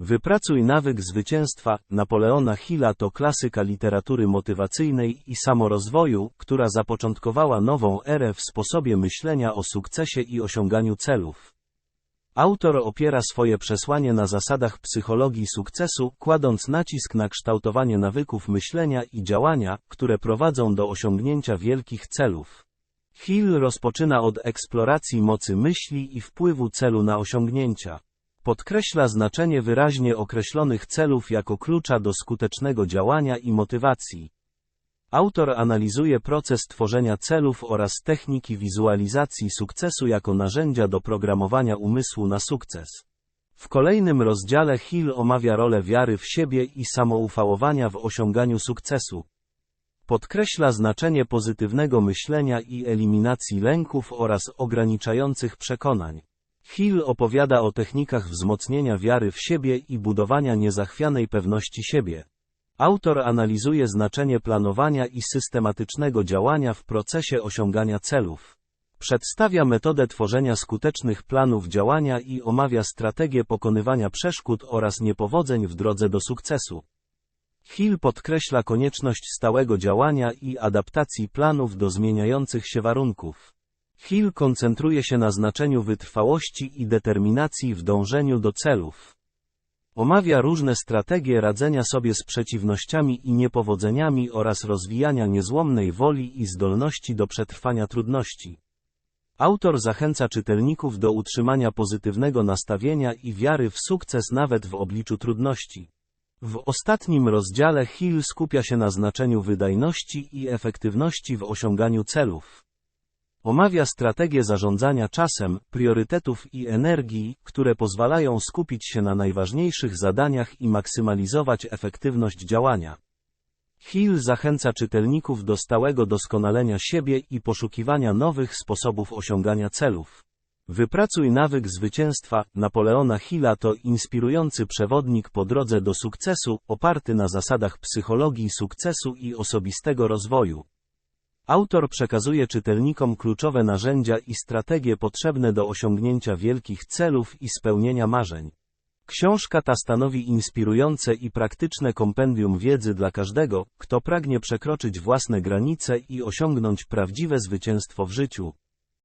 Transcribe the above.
Wypracuj nawyk zwycięstwa Napoleona Hilla to klasyka literatury motywacyjnej i samorozwoju, która zapoczątkowała nową erę w sposobie myślenia o sukcesie i osiąganiu celów. Autor opiera swoje przesłanie na zasadach psychologii sukcesu, kładąc nacisk na kształtowanie nawyków myślenia i działania, które prowadzą do osiągnięcia wielkich celów. Hill rozpoczyna od eksploracji mocy myśli i wpływu celu na osiągnięcia. Podkreśla znaczenie wyraźnie określonych celów jako klucza do skutecznego działania i motywacji. Autor analizuje proces tworzenia celów oraz techniki wizualizacji sukcesu jako narzędzia do programowania umysłu na sukces. W kolejnym rozdziale Hill omawia rolę wiary w siebie i samoufałowania w osiąganiu sukcesu. Podkreśla znaczenie pozytywnego myślenia i eliminacji lęków oraz ograniczających przekonań. Hill opowiada o technikach wzmocnienia wiary w siebie i budowania niezachwianej pewności siebie. Autor analizuje znaczenie planowania i systematycznego działania w procesie osiągania celów. Przedstawia metodę tworzenia skutecznych planów działania i omawia strategię pokonywania przeszkód oraz niepowodzeń w drodze do sukcesu. Hill podkreśla konieczność stałego działania i adaptacji planów do zmieniających się warunków. Hill koncentruje się na znaczeniu wytrwałości i determinacji w dążeniu do celów. Omawia różne strategie radzenia sobie z przeciwnościami i niepowodzeniami oraz rozwijania niezłomnej woli i zdolności do przetrwania trudności. Autor zachęca czytelników do utrzymania pozytywnego nastawienia i wiary w sukces nawet w obliczu trudności. W ostatnim rozdziale Hill skupia się na znaczeniu wydajności i efektywności w osiąganiu celów. Omawia strategie zarządzania czasem, priorytetów i energii, które pozwalają skupić się na najważniejszych zadaniach i maksymalizować efektywność działania. Hill zachęca czytelników do stałego doskonalenia siebie i poszukiwania nowych sposobów osiągania celów. Wypracuj nawyk zwycięstwa Napoleona Hilla to inspirujący przewodnik po drodze do sukcesu, oparty na zasadach psychologii sukcesu i osobistego rozwoju. Autor przekazuje czytelnikom kluczowe narzędzia i strategie potrzebne do osiągnięcia wielkich celów i spełnienia marzeń. Książka ta stanowi inspirujące i praktyczne kompendium wiedzy dla każdego, kto pragnie przekroczyć własne granice i osiągnąć prawdziwe zwycięstwo w życiu.